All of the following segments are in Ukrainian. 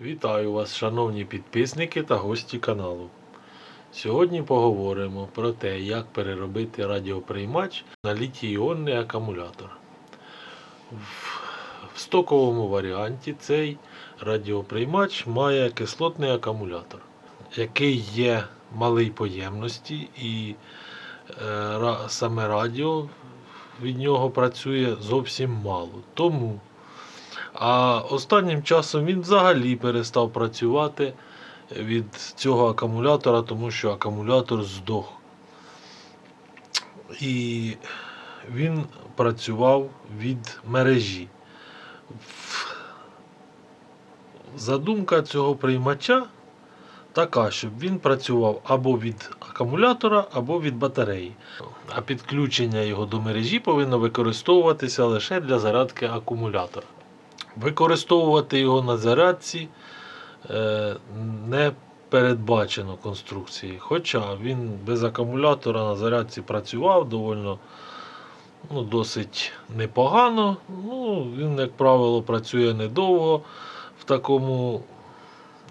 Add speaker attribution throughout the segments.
Speaker 1: Вітаю вас, шановні підписники та гості каналу. Сьогодні поговоримо про те, як переробити радіоприймач на літій-іонний акумулятор. В- стоковому варіанті цей радіоприймач має кислотний акумулятор, який є малий по ємності і е, саме радіо від нього працює зовсім мало. Тому а останнім часом він взагалі перестав працювати від цього акумулятора, тому що акумулятор здох. І він працював від мережі. Задумка цього приймача така, щоб він працював або від акумулятора, або від батареї. А підключення його до мережі повинно використовуватися лише для зарядки акумулятора. Використовувати його на зарядці е, не передбачено конструкції. Хоча він без акумулятора на зарядці працював довольно ну, досить непогано. Ну, він, як правило, працює недовго в такому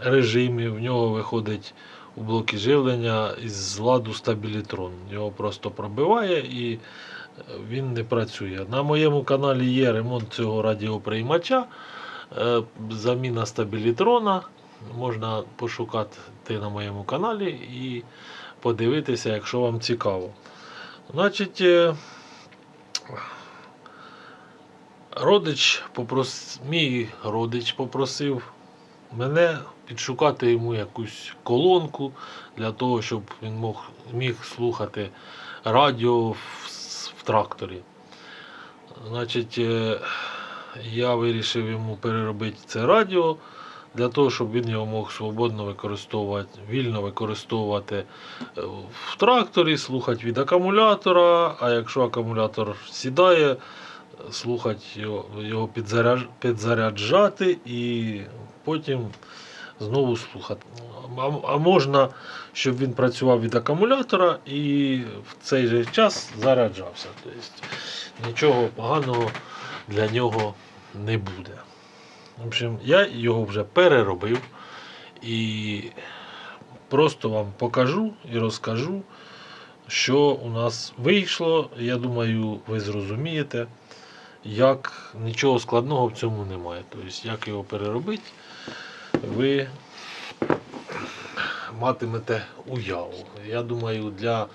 Speaker 1: режимі. В нього виходить у блоки живлення із ладу стабілітрон. Його просто пробиває і він не працює. На моєму каналі є ремонт цього радіоприймача, е, заміна стабілітрона. Можна пошукати на моєму каналі і подивитися, якщо вам цікаво. Значить, е, родич попрос... мій родич попросив мене підшукати йому якусь колонку для того, щоб він мог, міг слухати радіо в, тракторі. Значить, е, я вирішив йому переробити це радіо для того, щоб він його мог свободно використовувати, вільно використовувати е, в тракторі, слухати від акумулятора, а якщо акумулятор сідає, слухати його, його підзаряджати і потім знову слухати. А, можна, щоб він працював від акумулятора і в цей же час заряджався. Тобто нічого поганого для нього не буде. В общем, я його вже переробив і просто вам покажу і розкажу, що у нас вийшло. Я думаю, ви зрозумієте, як нічого складного в цьому немає. Тобто, як його переробити, ви матимете уяву. Я думаю, для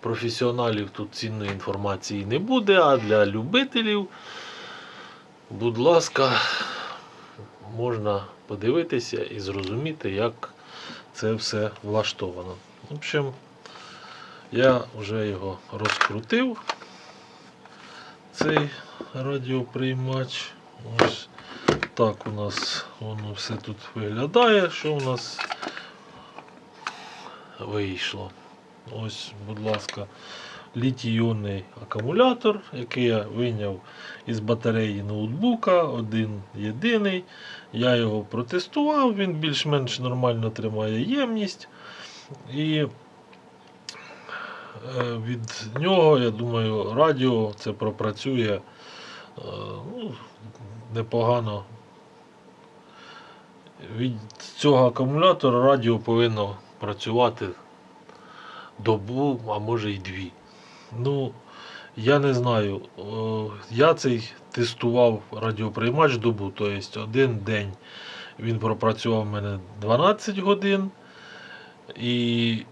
Speaker 1: професіоналів тут цінної інформації не буде, а для любителів, будь ласка, можна подивитися і зрозуміти, як це все влаштовано. В общем, я вже його розкрутив, цей радіоприймач. Ось так у нас воно все тут виглядає, що у нас вийшло. Ось, будь ласка, літій-іонний акумулятор, який я вийняв із батареї ноутбука, один єдиний. Я його протестував, він більш-менш нормально тримає ємність. І е, від нього, я думаю, радіо це пропрацює е, ну, непогано. Від цього акумулятора радіо повинно працювати добу, а може й дві. Ну, я не знаю. Я цей тестував радіоприймач добу, тобто один день він пропрацював в мене 12 годин. І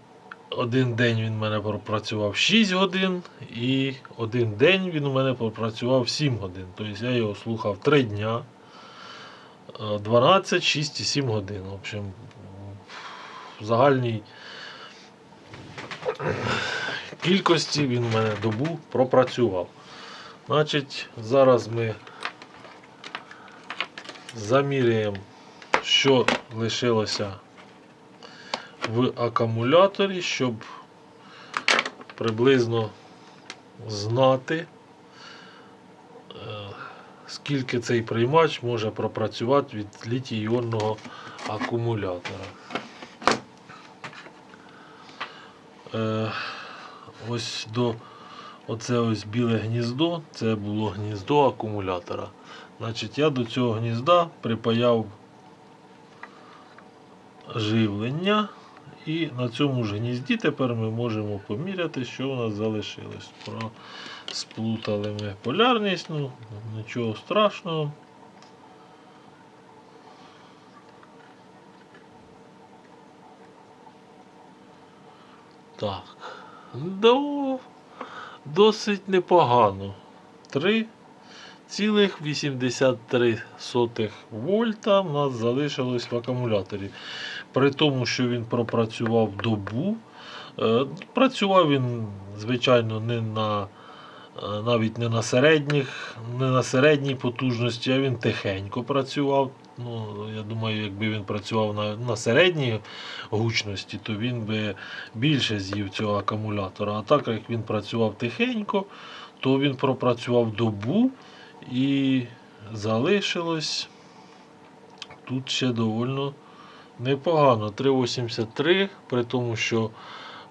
Speaker 1: один день він мене пропрацював 6 годин, і один день він у мене пропрацював 7 годин. Тобто я його слухав 3 дня. Е, 12, 6 і 7 годин. В общем, в загальній кількості він у мене добу пропрацював. Значить, зараз ми заміряємо, що лишилося в акумуляторі, щоб приблизно знати, скільки цей приймач може пропрацювати від літій-іонного акумулятора. Е, ось до оце ось біле гніздо, це було гніздо акумулятора. Значить, я до цього гнізда припаяв живлення. І на цьому ж гнізді тепер ми можемо поміряти, що у нас залишилось. Про сплутали ми полярність, ну нічого страшного. Так. До... Досить непогано. 3,83 вольта в нас залишилось в акумуляторі. При тому, що він пропрацював добу. Е, Працював він, звичайно, не на, е, навіть не на, середніх, не на середній потужності, а він тихенько працював. Ну, я думаю, якби він працював на, на середній гучності, то він би більше з'їв цього акумулятора. А так як він працював тихенько, то він пропрацював добу і залишилось тут ще довольно непогано. 3,83, при тому, що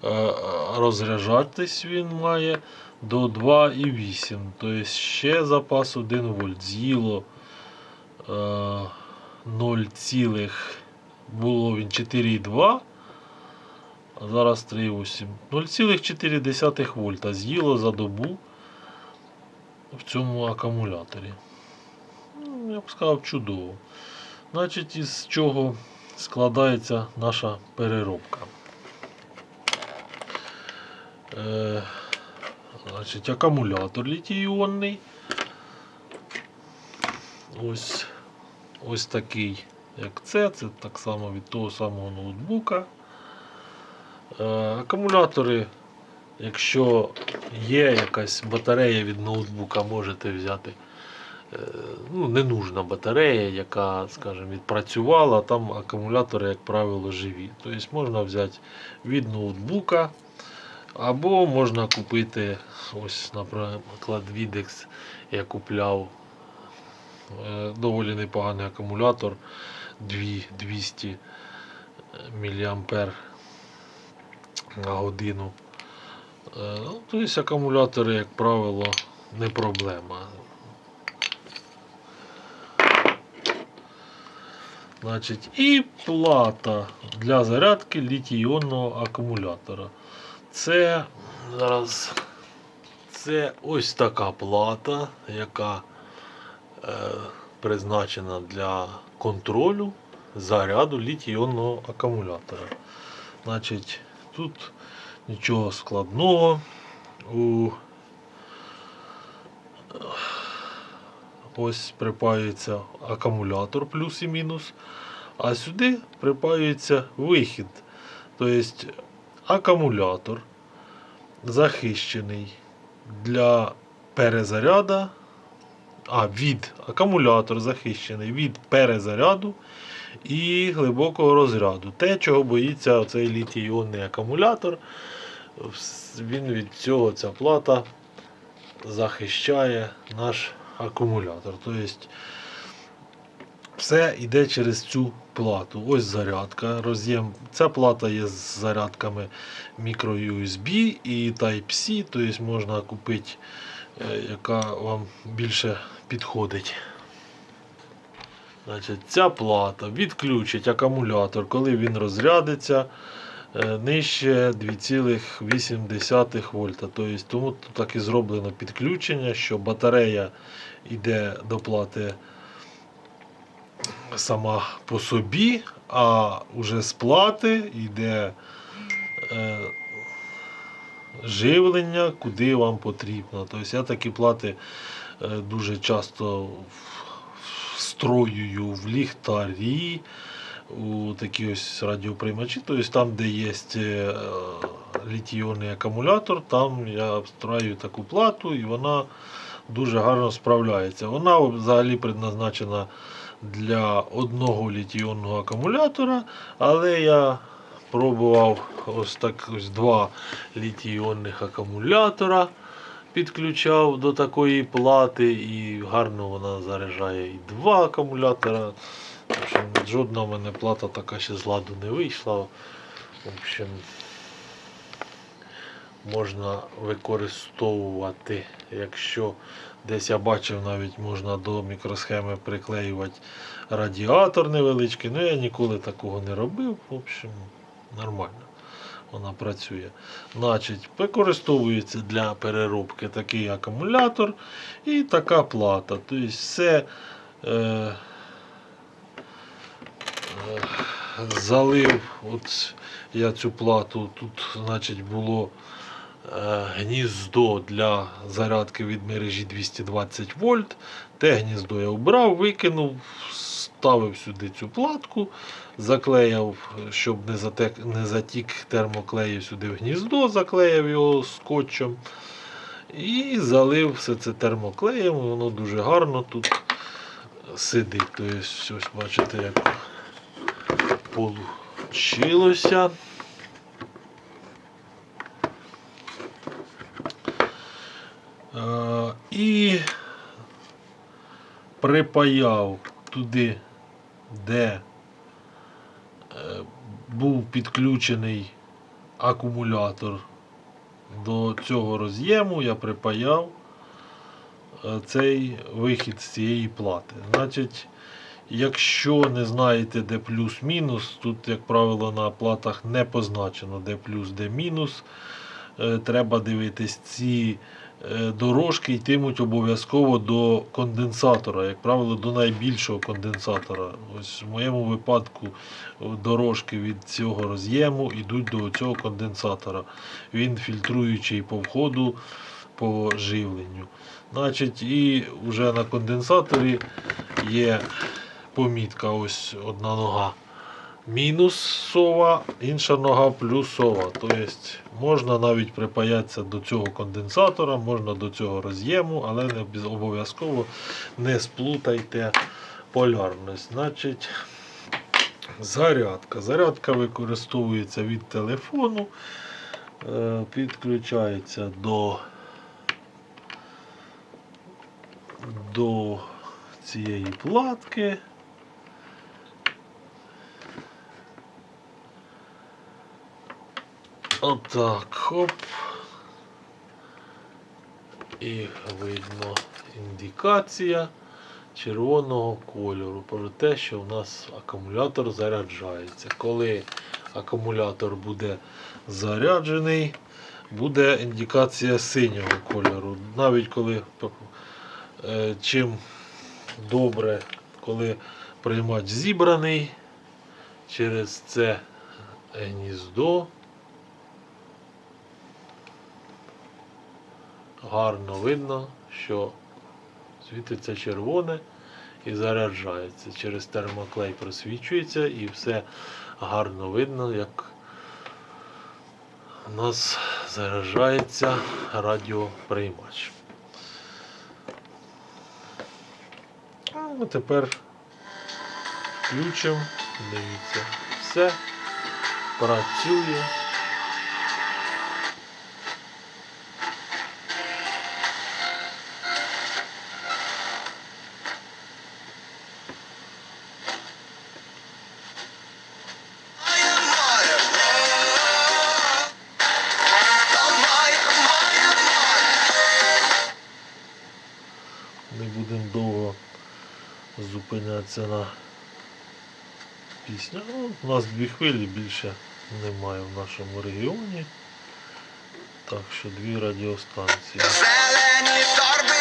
Speaker 1: е, розряджатись він має до 2,8. Тобто ще запас 1 вольт. З'їло е, 0, цілих, було він 4,2. А зараз 3,8. 0,4 вольта з'їло за добу в цьому акумуляторі. Ну, Я б сказав, чудово. Значить, із чого складається наша переробка. Е, значить, акумулятор літій-іонний. Ось, ось такий, як це. Це так само від того самого ноутбука. Е, акумулятори, якщо є якась батарея від ноутбука, можете взяти. Е, Ну, не нужна батарея, яка, скажімо, відпрацювала, там акумулятори, як правило, живі. Тобто можна взяти від ноутбука, або можна купити, ось, наприклад, Videx я купляв е, доволі непоганий акумулятор 200 мА на годину. Е, ну, Тобто акумулятори, як правило, не проблема. Значить, і плата для зарядки літій-іонного акумулятора. Це зараз це ось така плата, яка е, призначена для контролю заряду літій-іонного акумулятора. Значить, тут нічого складного. У ось припаюється акумулятор плюс і мінус, а сюди припаюється вихід. Тобто акумулятор захищений для перезаряду, а від акумулятор захищений від перезаряду і глибокого розряду. Те, чого боїться цей літій-іонний акумулятор, він від цього ця плата захищає наш акумулятор. Тобто все йде через цю плату. Ось зарядка. Роз'єм. Ця плата є з зарядками microUSB і Type-C, тобто можна купити, е, яка вам більше підходить. Значить, Ця плата відключить акумулятор, коли він розрядиться нижче 2,8 вольта. Тобто, тому так і зроблено підключення, що батарея йде до плати сама по собі, а вже з плати йде е, живлення, куди вам потрібно. Тобто я такі плати е, дуже часто встроюю в ліхтарі, у такі ось радіоприймачі, тобто там, де є е, літійонний акумулятор, там я встраю таку плату і вона дуже гарно справляється. Вона взагалі предназначена для одного літійонного акумулятора, але я пробував ось так ось два літій-іонних акумулятора. Підключав до такої плати і гарно вона заряджає і два акумулятора. Общем, жодна в мене плата така ще з ладу не вийшла. В общем, можна використовувати, якщо десь я бачив, навіть можна до мікросхеми приклеювати радіатор невеличкий. Ну я ніколи такого не робив. В общем, нормально. Вона працює. Значить, використовується для переробки такий акумулятор і така плата. Тобто все е, залив. От я цю плату. Тут, значить, було е, гніздо для зарядки від мережі 220 вольт. Те гніздо я обрав, викинув, ставив сюди цю платку, заклеїв, щоб не, затек, не затік термоклею сюди в гніздо, заклеїв його скотчем. І залив все це термоклеєм, воно дуже гарно тут сидить. Тобто, ось бачите, як получилося. І припаяв туди, де е, був підключений акумулятор до цього роз'єму, я припаяв е, цей вихід з цієї плати. Значить, якщо не знаєте, де плюс-мінус, тут, як правило, на платах не позначено, де плюс, де мінус. Е, Треба дивитись ці е, дорожки йтимуть обов'язково до конденсатора, як правило, до найбільшого конденсатора. Ось в моєму випадку дорожки від цього роз'єму йдуть до цього конденсатора. Він фільтруючий по входу, по живленню. Значить, і вже на конденсаторі є помітка, ось одна нога мінусова, інша нога плюсова. Тобто можна навіть припаятися до цього конденсатора, можна до цього роз'єму, але не обов'язково не сплутайте полярність. Значить, зарядка. Зарядка використовується від телефону, е, підключається до, до цієї платки. Отак, хоп. І видно індикація червоного кольору про те, що у нас акумулятор заряджається. Коли акумулятор буде заряджений, буде індикація синього кольору. Навіть коли е, чим добре, коли приймач зібраний через це гніздо. Гарно видно, що світиться червоне і заряджається. Через термоклей просвічується і все гарно видно, як у нас заряджається радіоприймач. Ну, тепер включимо, дивіться, все працює. Зупинятися на піснях. Ну, у нас дві хвилі більше немає в нашому регіоні. Так що дві радіостанції.
Speaker 2: Зелені торби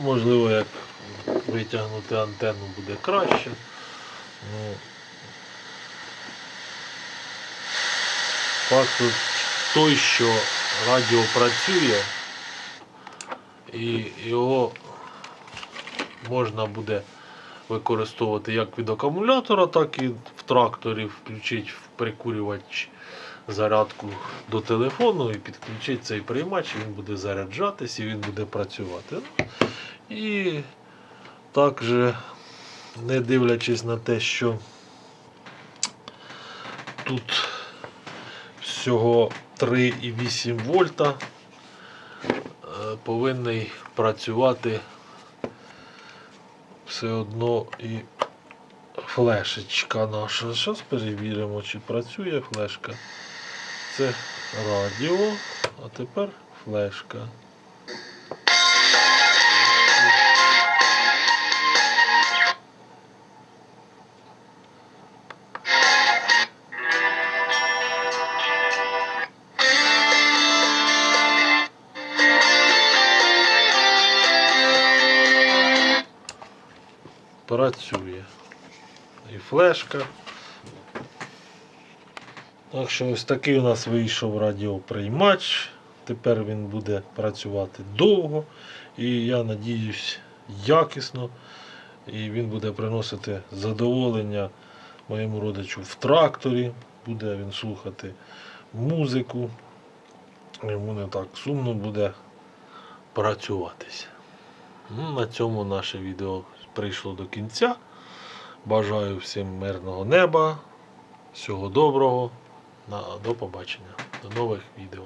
Speaker 1: Можливо, як витягнути антенну буде краще. Ну, факт той, що радіо працює, і його можна буде використовувати як від акумулятора, так і в тракторі включити в прикурювач зарядку до телефону і підключити цей приймач, він буде заряджатись і він буде працювати. І також, не дивлячись на те, що тут всього 3,8 вольта, повинний працювати все одно і флешечка наша. Зараз перевіримо, чи працює флешка. Це радіо, а тепер флешка. Працює. І флешка. Так що ось такий у нас вийшов радіоприймач. Тепер він буде працювати довго і я надіюсь якісно. І він буде приносити задоволення моєму родичу в тракторі. Буде він слухати музику. Йому не так сумно буде працюватися. Ну, на цьому наше відео прийшло до кінця. Бажаю всім мирного неба, всього доброго. До побачення. До нових відео.